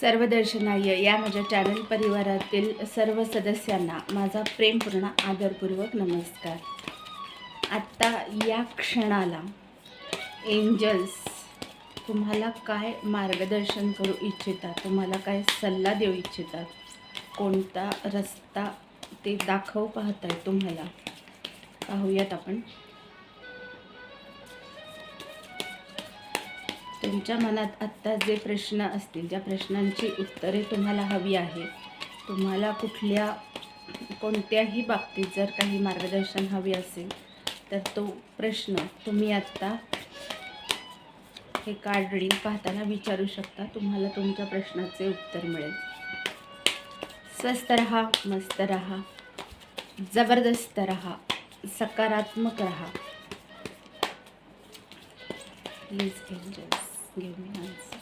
सर्वदर्शनाय या माझ्या चॅनल परिवारातील सर्व सदस्यांना माझा प्रेमपूर्ण आदरपूर्वक नमस्कार. आत्ता या क्षणाला एंजल्स तुम्हाला काय मार्गदर्शन करू इच्छितात? तुम्हाला काय सल्ला देऊ इच्छितात? कोणता रस्ता ते दाखवू आहे तुम्हाला? पाहूयात आपण. तुमच्या मनात आत्ता जे प्रश्न असतील ज्या प्रश्नांची उत्तरे तुम्हाला हवी आहे तुम्हाला कुठल्या कोणत्याही बाबतीत जर काही मार्गदर्शन हवे असेल तर तो प्रश्न तुम्ही आत्ता हे कार्ड रीडिंग पाहताना विचारू शकता. तुम्हाला तुमच्या प्रश्नाचे उत्तर मिळेल. स्वस्त रहा मस्त रहा जबरदस्त रहा सकारात्मक रहा. Please angels give me answer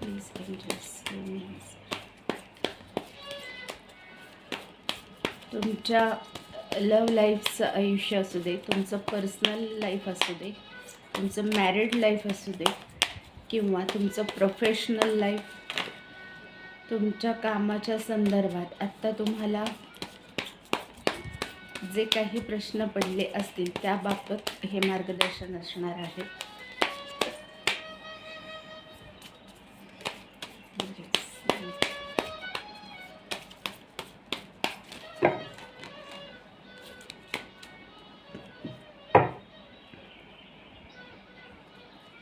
please angels give me answer तुमच्या लव लाईफचं आयुष्य असू दे तुमचं पर्सनल लाईफ असू दे तुमचं मॅरिड लाईफ असू दे किंवा तुमचं प्रोफेशनल लाईफ तुमच्या कामाच्या संदर्भात आत्ता तुम्हाला जे काही प्रश्न पडले असतील त्याबाबत हे मार्गदर्शन असणार आहे.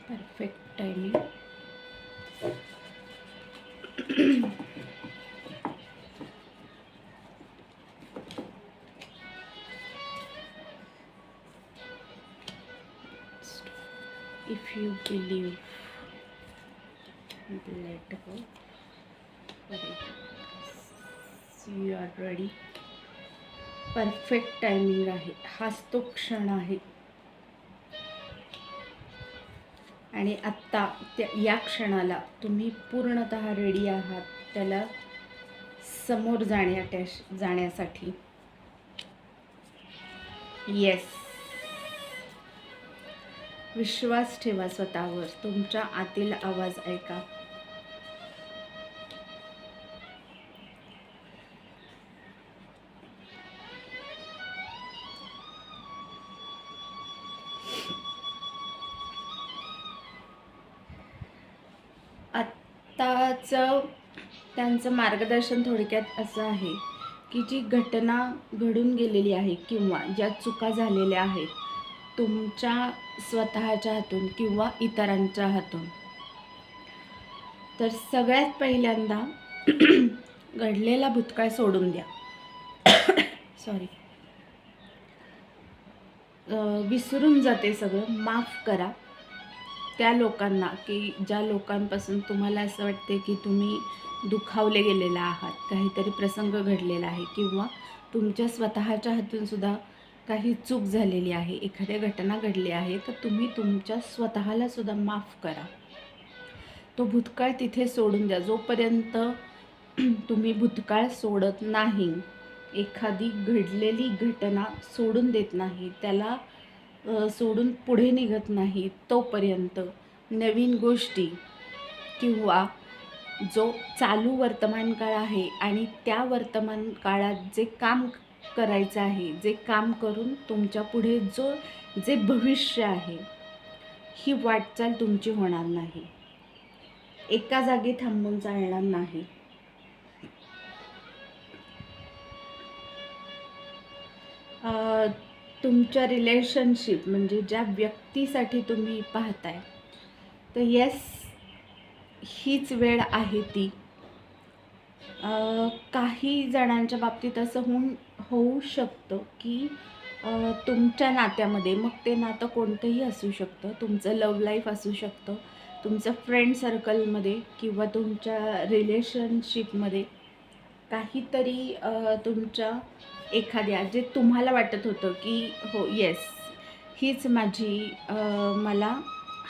Perfect timing if you believe let go you are perfect timing आहे. हाच तो क्षण आहे. आणि आत्ता त्या या क्षणाला तुम्ही पूर्णत रेडी आहात. त्याला समोर जाण्या जाण्यासाठी. येस विश्वास ठेवा स्वतःवर. तुमच्या आतील आवाज ऐका. आत्ताचं त्यांचं मार्गदर्शन थोडक्यात असं आहे की जी घटना घडून गेलेली आहे किंवा ज्या चुका झालेल्या आहेत तुमच्या स्वतःच्या हातून किंवा इतरांच्या हातून. तर सगळ्यात पहिल्यांदा घडलेला भूतकाळ सोडून द्या. सॉरी विसरून जाते सगळं माफ करा. त्या लोकांना की ज्या लोकांपासून तुम्हाला असं वाटते की तुम्ही दुखावले गेलेला आहात काहीतरी प्रसंग घडलेला आहे किंवा तुमच्या स्वतःच्या हातूनसुद्धा काही चूक झालेली आहे एखाद्या घटना घडली आहे तर तुम्ही तुमच्या स्वतःला सुद्धा माफ करा. तो भूतकाळ तिथे सोडून द्या. जोपर्यंत तुम्ही भूतकाळ सोडत नाही एखादी घडलेली घटना सोडून देत नाही त्याला सोडून पुढे निघत नाही तोपर्यंत नवीन गोष्टी किंवा जो चालू वर्तमान काळ आहे आणि त्या वर्तमान काळात जे काम करायचं आहे. जे काम करून तुमच्यापुढे जो जे भविष्य आहे ही वाटचाल तुमची होणार नाही. एका जागी थांबून चालणार नाही. तुमच्या रिलेशनशिप म्हणजे ज्या व्यक्तीसाठी तुम्ही पाहताय तर येस हीच वेळ आहे ती. काही जणांच्या बाबतीत असं होऊन होऊ शकतं की तुमच्या नात्यामध्ये मग ते नातं कोणतंही असू शकतं. तुमचं लव लाईफ असू शकतं. तुमचं फ्रेंड सर्कलमध्ये किंवा तुमच्या रिलेशनशिपमध्ये काहीतरी तुमच्या एखाद्या जे तुम्हाला वाटत होतं की हो येस हीच माझी मला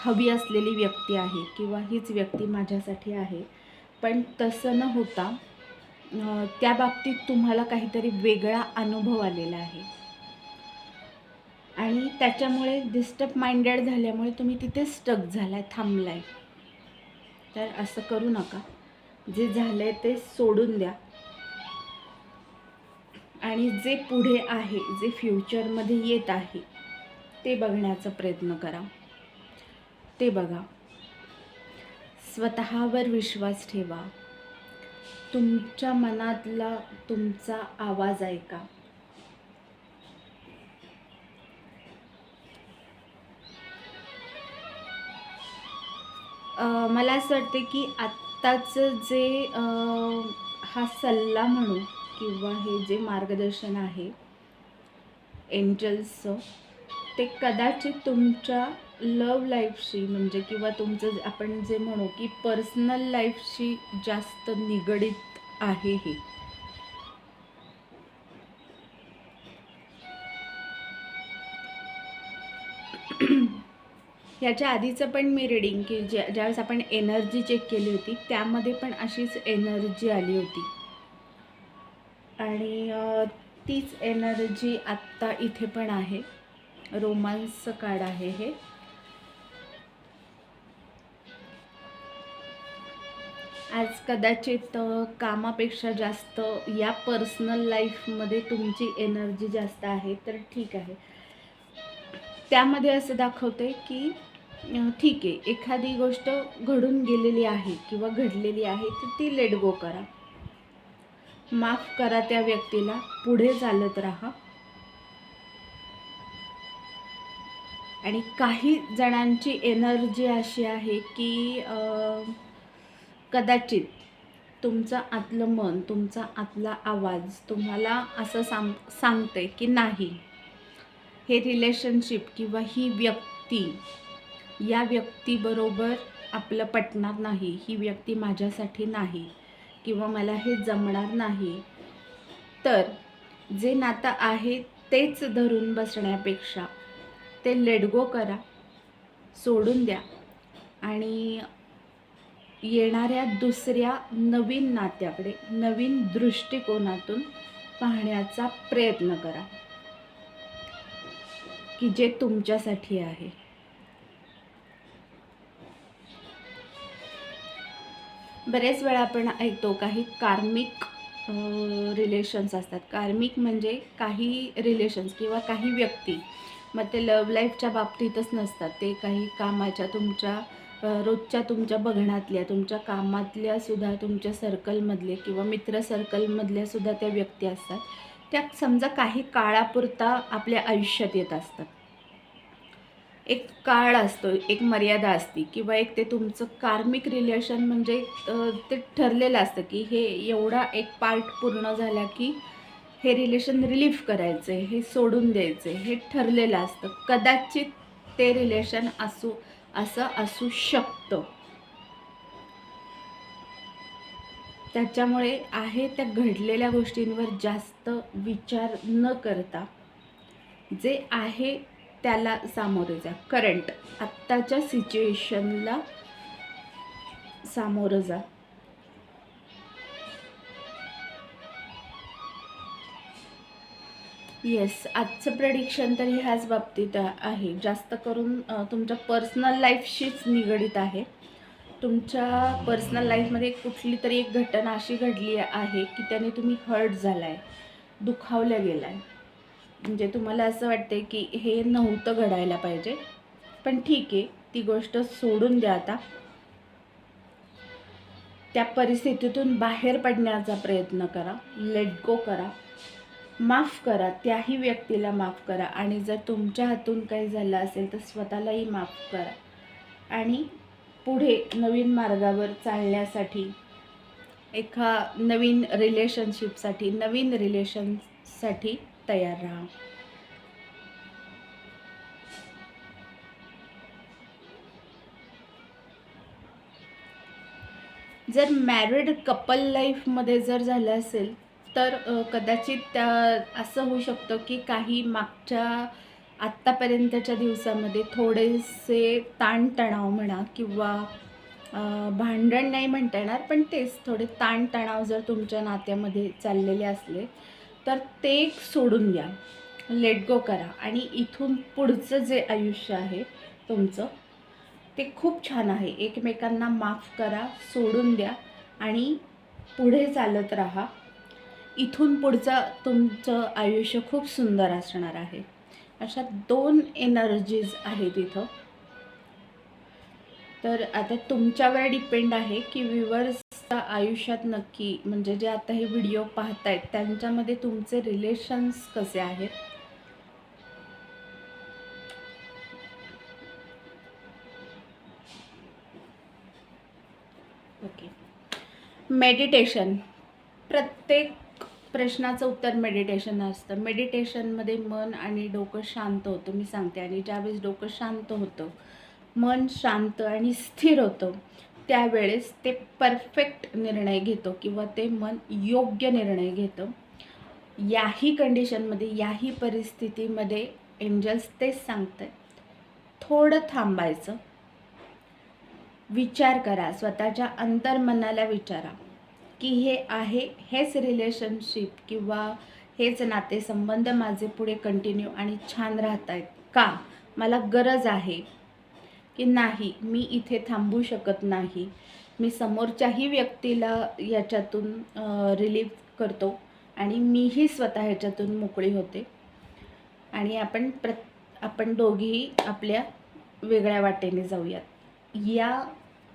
हवी असलेली व्यक्ती आहे किंवा हीच व्यक्ती माझ्यासाठी आहे. पण तसं न होता त्या बाबतीत तुम्हाला काहीतरी वेगळा अनुभव आलेला आहे. आणि त्याच्यामुळे डिस्टर्ब माइंडेड झाल्यामुळे तुम्ही तिथे स्टक झालाय थांबलाय. तर असं करू नका. जे झालंय ते सोडून द्या. आणि जे पुढे आहे जे फ्युचरमध्ये येत आहे ते बघण्याचा प्रयत्न करा. ते बघा. स्वतःवर विश्वास ठेवा. तुमच्या मनातला तुमचा आवाज ऐका. मला असं वाटते की आत्ताचं जे हा सल्ला म्हणू किंवा हे जे मार्गदर्शन आहे एंजल्सचं ते कदाचित तुमच्या लव लाईफशी म्हणजे किंवा तुमचं आपण जे म्हणू की पर्सनल लाईफशी जास्त निगडीत आहे हे. ह्याच्या आधीचं पण मी रिडिंग की ज्या ज्यावेळेस आपण एनर्जी चेक केली होती त्यामध्ये पण अशीच एनर्जी आली होती. आणि तीच एनर्जी आत्ता इथे पण आहे. रोमांस कार्ड आहे हे. आज कदाचित कामापेक्षा जास्त या पर्सनल लाईफमध्ये तुमची एनर्जी जास्त आहे तर ठीक आहे. त्यामध्ये असं दाखवते की ठीक आहे एखादी गोष्ट घडून गेलेली आहे किंवा घडलेली आहे तर ती लेट गो करा. माफ करा त्या व्यक्तीला पुढे चालत राहा. आणि काही जणांची एनर्जी अशी आहे की कदाचित तुमचं आतलं मन तुमचा आतला आवाज तुम्हाला असं सांग सांगते की नाही. हे रिलेशनशिप किंवा ही व्यक्ती या व्यक्तीबरोबर आपलं पटणार नाही ही व्यक्ती माझ्यासाठी नाही किंवा मला हे जमणार नाही. तर जे नातं आहे तेच धरून बसण्यापेक्षा ते लेडगो करा सोडून द्या आणि येणाऱ्या दुसऱ्या नवीन नात्याकडे नवीन दृष्टिकोनातून पाहण्याचा प्रयत्न करा. की जे तुमच्यासाठी आहे. बरेच वेळा आपण ऐकतो काही कार्मिक रिलेशन्स असतात. कार्मिक म्हणजे काही रिलेशन्स किंवा काही व्यक्ती. मग ते लव लाईफच्या बाबतीतच नसतात. ते काही कामाच्या तुमच्या रोजच्या तुमच्या बघण्यातल्या तुमच्या कामातल्या सुद्धा तुमच्या सर्कलमधले किंवा मित्र सर्कलमधल्या सुद्धा त्या व्यक्ती असतात. त्या समजा काही काळापुरता आपल्या आयुष्यात येत असतात. एक काळ असतो एक मर्यादा असते किंवा एक ते तुमचं कार्मिक रिलेशन म्हणजे ते ठरलेलं असतं की हे एवढा एक पार्ट पूर्ण झाला की हे रिलेशन रिलीफ करायचं हे सोडून द्यायचं हे ठरलेलं असतं. कदाचित ते रिलेशन असू असं असू शकतं. त्याच्यामुळे आहे त्या घडलेल्या गोष्टींवर जास्त विचार न करता जे आहे त्याला सामोरे जा. करंट आत्ताच्या सिच्युएशनला सामोरं जा. येस आजचं प्रडिक्शन तरी ह्याच बाबतीत आहे. जास्त करून तुमच्या पर्सनल लाईफशीच निगडीत आहे. तुमच्या पर्सनल लाईफमध्ये कुठली तरी एक घटना अशी घडली आहे की त्याने तुम्ही हर्ट झाला आहे दुखावलं गेला आहे म्हणजे तुम्हाला असं वाटते की हे नव्हतं घडायला पाहिजे. पण ठीक आहे ती गोष्ट सोडून द्या आता. त्या परिस्थितीतून बाहेर पडण्याचा प्रयत्न करा. लेट गो करा. माफ करा त्याही व्यक्तीला माफ करा आणि जर तुमच्या हातून काही झालं असेल तर स्वतःलाही माफ करा. आणि पुढे नवीन मार्गावर चालण्यासाठी एका नवीन रिलेशनशिपसाठी नवीन रिलेशनसाठी तयार राहा. जर मॅरिड कपल लाईफमध्ये जर झालं असेल तर कदाचित त्या असं होऊ शकतं की काही मागच्या आत्तापर्यंतच्या दिवसामध्ये थोडेसे ताणतणाव म्हणा किंवा भांडण नाही म्हणता येणार पण तेच थोडे ताणतणाव जर तुमच्या नात्यामध्ये चाललेले असले तर ते सोडून द्या. लेट गो करा. आणि इथून पुढचं जे आयुष्य आहे तुमचं ते खूप छान आहे. एकमेकांना माफ करा सोडून द्या आणि पुढे चालत राहा. इथून पुढचं तुमचं आयुष्य खूप सुंदर असणार आहे. अशा दोन एनर्जीज आहेत इथं. तर आता तुमच्यावर डिपेंड आहे की व्ह्युअर्सचा आयुष्यात नक्की म्हणजे जे आता हे व्हिडिओ पाहतायत त्यांच्यामध्ये तुमचे रिलेशन्स कसे आहेत? ओके मेडिटेशन प्रत्येक प्रश्नाचं उत्तर मेडिटेशन असतं. मेडिटेशनमध्ये मन आणि डोकं शांत होतं मी सांगते. आणि ज्यावेळेस डोकं शांत होतं मन शांत आणि स्थिर होतं त्यावेळेस ते परफेक्ट निर्णय घेतो किंवा ते मन योग्य निर्णय घेतं. याही कंडिशनमध्ये याही परिस्थितीमध्ये एंजल्स तेच सांगतात. थोडं थांबायचं. विचार करा. स्वतःच्या अंतर्मनाला विचारा. की हे आहे हेच रिलेशनशिप किंवा हेच नातेसंबंध माझे पुढे कंटिन्यू आणि छान राहत आहेत का? मला गरज आहे की नाही मी इथे थांबू शकत नाही. मी समोरच्याही व्यक्तीला याच्यातून रिलीफ करतो आणि मीही स्वतः ह्याच्यातून मोकळी होते. आणि आपण प्र आपण दोघीही आपल्या वेगळ्या वाटेने जाऊयात. या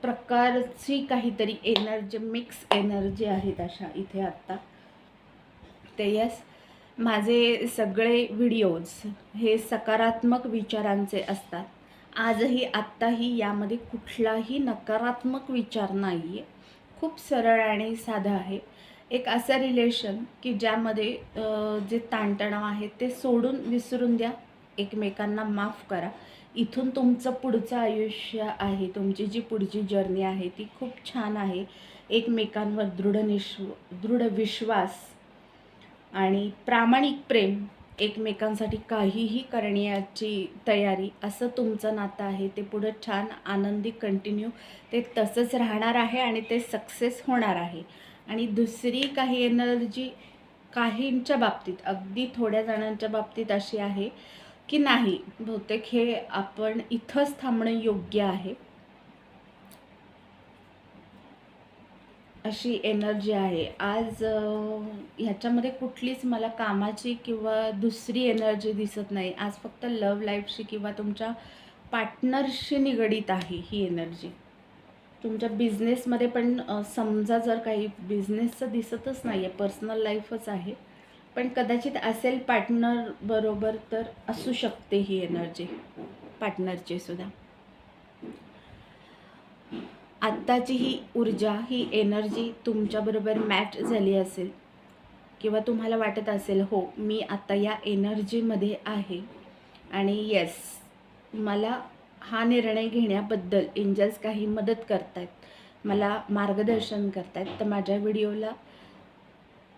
प्रकारची काहीतरी एनर्जी मिक्स एनर्जी आहेत अशा इथे आत्ता. ते यस माझे सगळे व्हिडिओज हे सकारात्मक विचारांचे असतात. आजही आत्ताही यामध्ये कुठलाही नकारात्मक विचार नाही आहे खूप सरळ आणि साधं आहे. एक असं रिलेशन की ज्यामध्ये जे ताणतणाव आहे ते सोडून विसरून द्या. एकमेकांना माफ करा. इथून तुमचं पुढचं आयुष्य आहे तुमची जी पुढची जर्नी आहे ती खूप छान आहे. एकमेकांवर दृढ निश्व दृढ विश्वास आणि प्रामाणिक प्रेम एकमेकांसाठी काहीही करण्याची तयारी असं तुमचं नातं आहे. ते पुढं छान आनंदी कंटिन्यू ते तसंच राहणार आहे आणि ते सक्सेस होणार आहे. आणि दुसरी काही एनर्जी काहींच्या बाबतीत अगदी थोड्या जणांच्या बाबतीत अशी आहे की नाही बहुतेक हे आपण इथंच थांबणं योग्य आहे. अशी एनर्जी आहे. आज ह्याच्यामध्ये कुठलीच मला कामाची किंवा दुसरी एनर्जी दिसत नाही. आज फक्त लव लाईफशी किंवा तुमच्या पार्टनरशी निगडीत आहे ही एनर्जी तुमच्या बिझनेसमध्ये पण समजा जर काही बिझनेसचं दिसतच नाही आहे पर्सनल लाईफच आहे पण कदाचित असेल पार्टनर बरोबर तर असू शकते ही एनर्जी पार्टनरची सुद्धा. आत्ताची ही ऊर्जा ही एनर्जी तुमच्याबरोबर मॅच झाली असेल किंवा तुम्हाला वाटत असेल हो मी आता या एनर्जीमध्ये आहे. आणि येस मला हा निर्णय घेण्याबद्दल एंजल्स काही मदत करत आहेत मला मार्गदर्शन करत आहेत तर माझ्या व्हिडिओला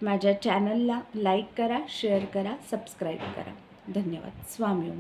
माझ्या चॅनलला लाईक करा शेअर करा सबस्क्राईब करा. धन्यवाद. स्वामी